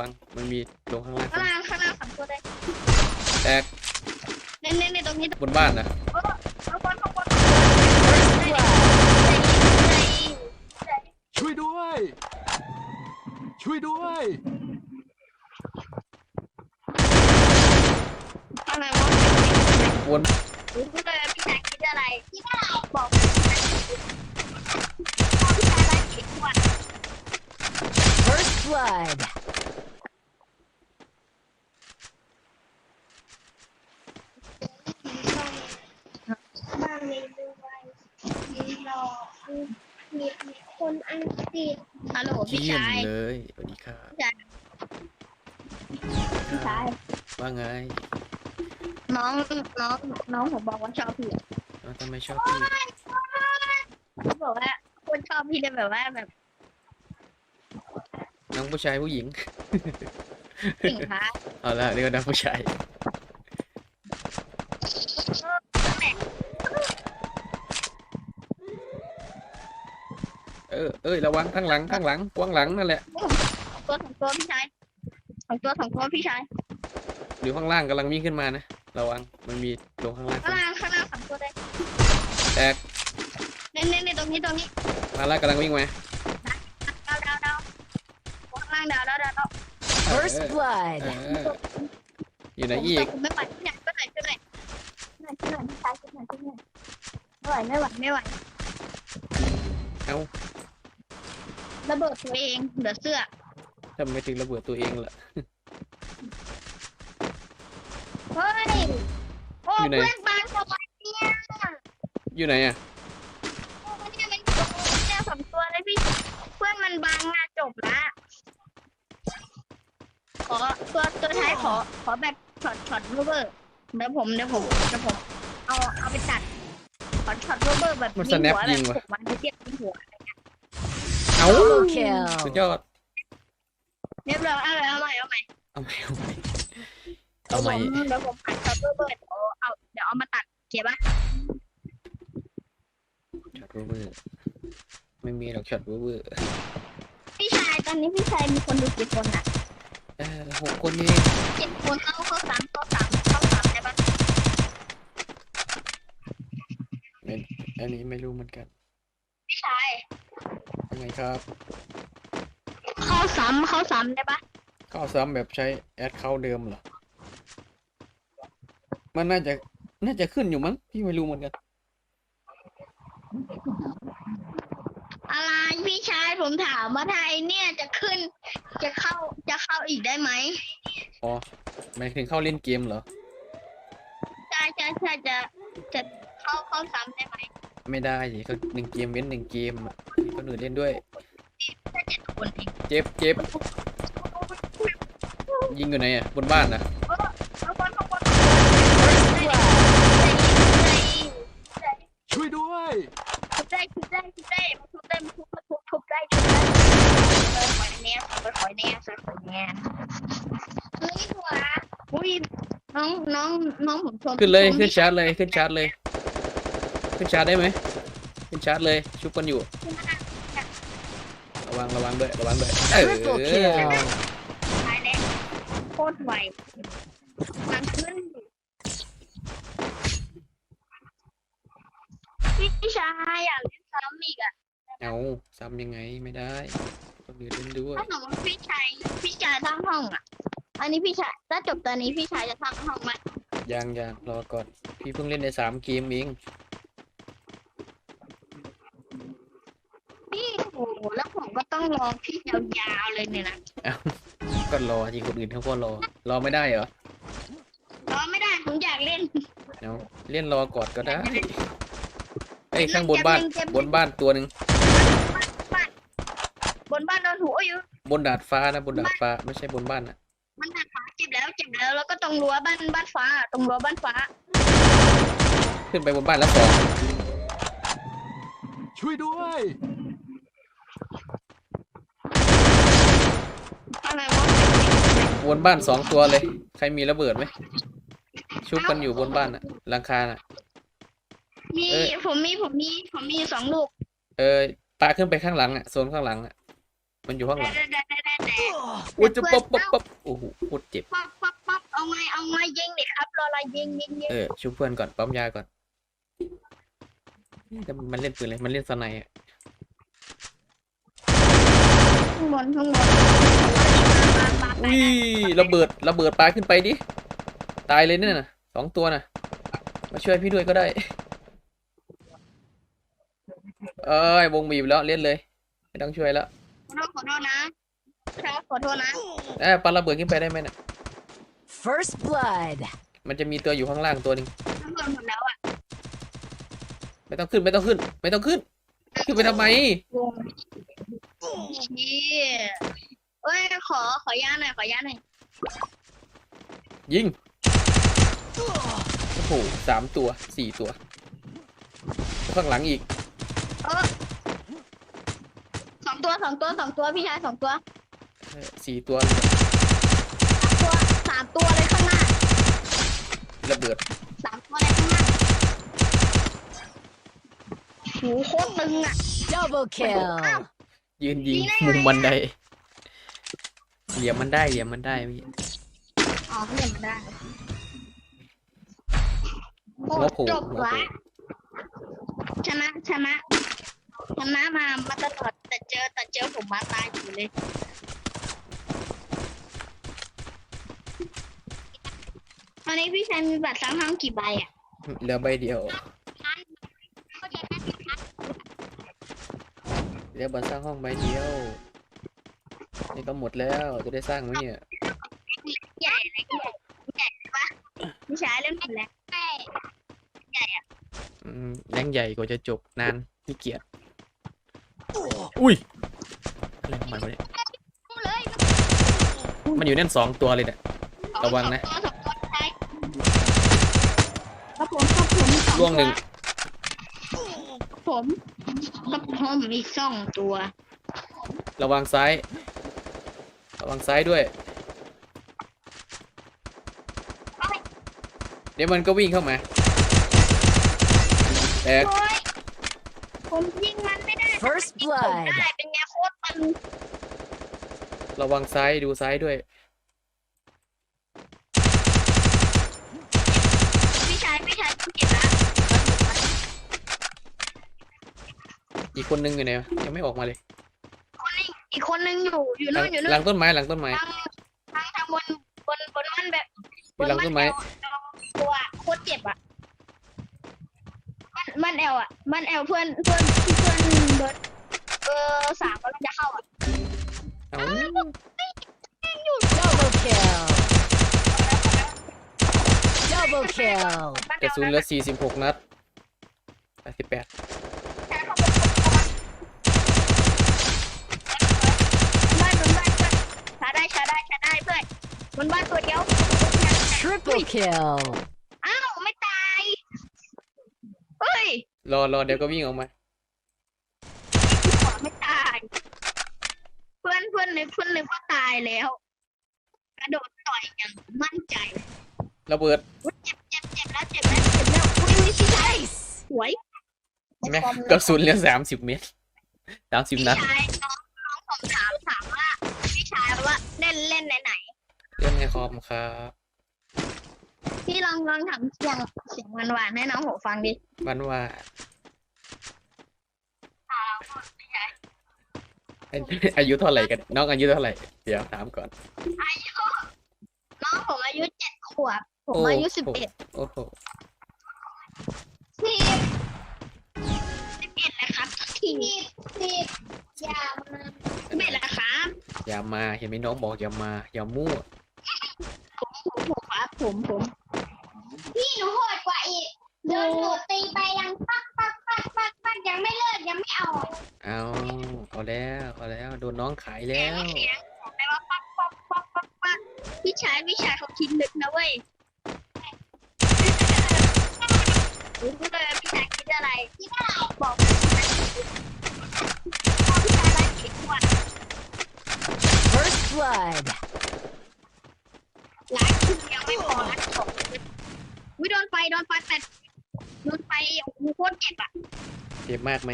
วังมันมีลงข้างล่างข้างล่างข้างล่างสามตัวเลยแตกเน้นเน้นในตรงนี้บนบ้านนะข้างบนข้างบนได้ดิได้ดิช่วยด้วย ช่วยด้วยอะไรวะวนรู้เลยพี่ชายคิดอะไรคิดอะไรบอกพี่ชายได้คิดว่า First blood. บ้านมีด้วยมีหล่อมีมีคนอังกฤษฮัลโหลพี่เยี่ยมชายเลยสวัสดีครับพี่ชายว่าไง น้องน้องน้องผมบอกว่าชอบพี่อ้าวทำไมชอบพี่เขาบอกว่าคนชอบพี่เลยแบบว่าแบบน้องผู้ชายผู้หญิงสิงค้าเอาละเรียกว่าน้องผู้ชาย เออเอ้ยระวังข้างหลังข้างหลังกว้างหลังนั่นแหละตัวสองตัวพี่ชายสองตัวสองตัวพี่ชายอยู่ข้างล่างกำลังวิ่งขึ้นมานะระวังมันมีลงข้างล่างข้างล่างข้างล่างสามตัวเลยแตกเน้นเน้นในตรงนี้ตรงนี้มาแล้วกำลังวิ่งมาดาวดาวดาวข้างล่างดาวดาวดาวดาว First เอ blood. ออยู่ไหนอีกผมไม่ไหวที่ไหนก็ไหนก็ไหนไหนก็ไหนพี่ชายก็ไหนก็ไหนไม่ไหวไม่ไหวไม่ไหวเอ้า ระเบิดตัวเองเหลือเสื้อทำไมถึงระเบิดตัวเองล่ะ เฮ้ยโอ้อยู่ไหน เพื่อนบางสมัยเนี่ยอยู่ไหนอะ โอ้เนี่ยมันอยู่ตรงนี้เนี่ยสองตัวเลยพี่เพื่อนมันบางอะจบละขอตัวตัวท้ายขอ ขอแบบช็อตช็อตรูเบอร์เดี๋ยวผมเดี๋ยวผมเดี๋ยวผมเอาเอาไปตัด ขอช็อตรูเบอร์แบบมันยิสงแนปหัวยิงแบบวะ ถูกมันเทียบยิงหัว เอ้า Double สุด kill. ยอดเรียบร้อยเอาเลยเอาใหม่เอาใหม่เอาใหม่เอาใหม่เอาใหม่เดี๋ยวผมหาช็อตรูเบอร์เดี๋ยวเอาเดี๋ยวเอามาตัดเก็บปะช็อตเวอร์ไม่มีหรอกช็อตเวอร์พี่ชายตอนนี้พี่ชายมีคนดูกี่คนอะเออหกคนเองเจ็ดคนเข้าเข้าสามเข้าสามเข้าสามได้ปะอันนี้ไม่รู้เหมือนกันพี่ชาย ยังไงครับ เข้าสามเข้าสามได้ปะเข้าซ้ำแบบใช้แอดเข้าเดิมเหรอ มันน่าจะน่าจะขึ้นอยู่มั้งพี่ไม่รู้เหมือนกัน อะไรพี่ชายผมถามว่าไทยเนี่ยจะขึ้น จะเข้าจะเข้าอีกได้ไหมอ๋อหมายถึงเข้าเล่นเกมเหรอใช่ใช่ใช่จะจะเข้าเข้าซ้ำได้ไหมไม่ได้สิก็หนึ่งเกมเว้นหนึ่งเกมอะให้ คนอื่นเล่นด้วย แค่เจ็ดคนเองเจ็บเจ็บยิงอยู่ไหนอะบนบ้านนะข้างบนข้างบนช่วยด้วย ทุบได้ทุบได้ทุบได้ทุบได้ทุบทุบทุบได้ทุบได้เออขอยแน่ขอยขอยแน่ขอยแน่เฮ้ยหัวอุ้ยน้องน้องน้องผมชมขึ้นเลยชมขึ้นชาร์จเลยขึ้นชาร์จเลย ขึ้นชาร์จได้ไหมขึ้นชาร์จเลยชุบกันอยู่ ระวังระวังด้วยระวังด้วยเอ Triple อ kill. ตายแล้วโคตรไวมันขึ้นพี่ชายอยากเล่นซ้ำอีกอะ เอาซ้ำยังไงไม่ได้คนอื่นเล่นด้วยถ้าสมมติพี่ชายพี่ชายสร้างห้องอะ อันนี้พี่ชายถ้าจบตอนนี้พี่ชายจะสร้างห้องไหมยังยังรอก่อนพี่เพิ่งเล่นในสามเกมเอง พี่โอ้โหแล้วผมก็ ต้องรอพี่ยาวๆเลยเนี่ยนะก็รอที่คนอื่นเขาก็รอ รอไม่ได้เหรอรอไม่ได้ผมอยากเล่นเอาเล่นรอก่อนก็ได้เอ้ยข้างบนบ้าน บนบ้านตัวหนึ่งบนบ้านโดนหัวอยู่บนดาดฟ้านะบนดาดฟ้าไม่ใช่บนบ้านนะมันหนักฟ้าเจ็บแล้วเจ็บแล้วแล้วก็ตรงรั้วบ้านบ้านฟ้า ตรงรั้วบ้านฟ้า ขึ้นไปบนบ้านแล้วสองช่วยด้วย อะไรวะ บนบ้านสองตัวเลย ใครมีระเบิดไหมชุบกันอยู่บนบ้านน่ะหลังคาน่ะ มีเอ้ย ผมมีผมมีผมมีสองลูกเออปาขึ้นไปข้างหลังอะโซนข้างหลังอะ มันอยู่ข้างหลังได้ได้ได้ได้ได้โอ้ยจะป๊บป๊บป๊บโอ้โหโคตรเจ็บ ปั๊บปั๊บปั๊บเอาไงเอาไงยิงดิครับรออะไรยิงยิงยิงเออชุบเพื่อนก่อนปั๊มยาก่อนแต่มันเล่นปืนเลยมันเล่นสไนด์อะ ข้างบนข้างบนอุ้ยระเบิดระเบิดปลาขึ้นไปดิ ตายเลยเนี่ยนะสองตัวน่ะมาช่วยพี่ด้วยก็ได้ เอ้ยวงบีบแล้วเล่นเลย ไม่ต้องช่วยแล้วขอโทษขอโทษนะครับขอโทษนะเอ้ยปลาระเบิดขึ้นไปได้ไหมน่ะ First blood. มันจะมีตัวอยู่ข้างล่างตัวหนึ่งทั้งหมดหมดแล้วอะ ไม่ต้องขึ้นไม่ต้องขึ้น ไม่ต้องขึ้น ขึ้นไปทำไมวงนี่เอ้ยขอขอยาหน่อยขอยาหน่อยยิง โอ้โหสามตัว สี่ตัว ข้างหลังอีก เออสองตัวสองตัวสองตัวพี่ชายสองตัวเออสี่ตัวตัวสามตัวเลยข้างหน้า ระเบิด สามตัวเลยข้างหน้า หูโคตรตึงอะ Double kill. ยืนยิงยิงได้ไงมุมบันไดเหลี่ยมมันได้เหลี่ยมมันได้พี่อ๋อเปลี่ยนมาได้โอ้หัวโผล่จบหัววะโผล่ชนะชนะชนะมามาตลอดแต่เจอแต่เจอผมมาตายอยู่เลยตอนนี้พี่ชายมีบัตรสามห้องกี่ใบอะเหลือใบเดียว เหลือบัตรสร้างห้องใบเดียว นี่ก็หมดแล้ว จะได้สร้างไหมเนี่ย ใหญ่อะไรก็ใหญ่ใหญ่ปะพี่ใชายเล่นหมดแล้วใช่อืมแรงใหญ่กว่าจะจบนานพี่เกียรอุ้ยอะไรของมันวะเนี่ยพูเลยมันอยู่แน่นสองตัวเลยเนี่ย ระวังนะ ตัวสองตัวใช่ครับผมครับผมสอล่วงหนึ่ง ครับผม อีกสองตัว ระวังซ้าย ระวังซ้ายด้วย เดี๋ยวมันก็วิ่งเข้ามาแตก โอ้ยผมยิงมันไม่ได้ First ยิงผม blood. ได้ เป็นไงโคตรตึงระวังซ้ายดูซ้ายด้วย พี่ชายพี่ชายต้องเก็บนะ อีกคนนึงอยู่ไหนวะยังไม่ออกมาเลย คนนึงอีกคนนึงอยู่อยู่นู่นอยู่นู่นหลังต้นไม้หลังต้นไม้ ทางทางบนบนบนมันแบบบนหลังต้นไม้ตัวโคตรเจ็บอะมันมันแอลอะ มันแอลเพื่อนเพื่อนเพื่อนเบอร์เออสามกำลังจะเข้าอะเยู่ Double kill. Double kill. กระสุนเหลือ46นัด88 ชาได้ชาได้ชาได้เพื่อนบนบ้านตัวเดียว Triple kill. อ้าวไม่ตาย เฮ้ยรอรอเดี๋ยวก็วิ่งออกมาไม่ตาย เพื่อนเพื่อนเลยเพื่อนเลยว่าตายแล้ว กระโดดต่อยอย่างมั่นใจระเบิด อุ๊ยเจ็บเจ็บเจ็บแล้วเจ็บแล้วเจ็บแล้วอุ้ยอุ้ยพี่ชาย Nice. สวยแม่กระสุนเหลือสามสิบเมตรสามสิบพี่นัดชาย เล่นเล่นไหนไหนเล่นในคอมครับพี่ลองลองทำเสียงเสียงหวานหวานๆให้น้องผมฟังดิวันว่าอายุอายุเท่าไหร่กันน้องอายุเท่าไหร่เดี๋ยวถามก่อน อายุน้องผมอายุเจ็ดขวบผมโอ้ อายุสิบเอ็ดโอ้โห สิบสิบเอ็ดนะครับ ทีสิบอย่ามาสิบเอ็ดนะครับอย่ามาเห็นไหมน้องบอกอย่ามาอย่ามั่วผมผมครับผมผมพี่หนูโหดกว่าอีกโดนหนูตีไปยังปักปักปักปักปักยังไม่เลิกยังไม่เอาเอาเอาแล้วเอาแล้วโดนน้องขายเสีแล้ยงว blood. หลายคนยังไม่พอนะวิโดนไฟโดนไฟแต่โดนไฟโอ้โคตรเจ็บอะเจ็บมากไหม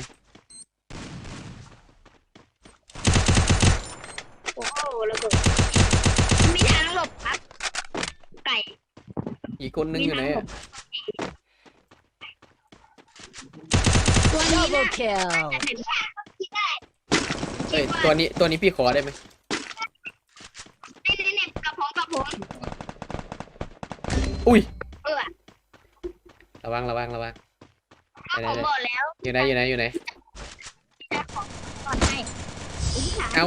โอ้โหระเบิดมีทางหลบครับ ไก่อีกคนนึงอยู่ไหนอะตัวนี้ Double kill. เฮ้ยตัวนี้ตัวนี้พี่ขอได้ไหม อุ้ยเออระวังระวังระวังก็ผมบอกแล้วอยู่ไหนอยู่ไหนอยู่ไหนจะขอก่อนให้อีกสามเอ้า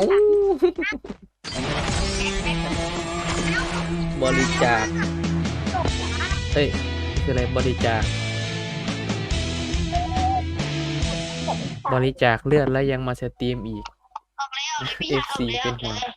บริจาคเอ้ยคืออะไรบริจาคบริจาคเลือดแล้วยังมาสตรีมอีกออกแล้วพี่ชายออกแล้ว FC เป็นห่วงเลย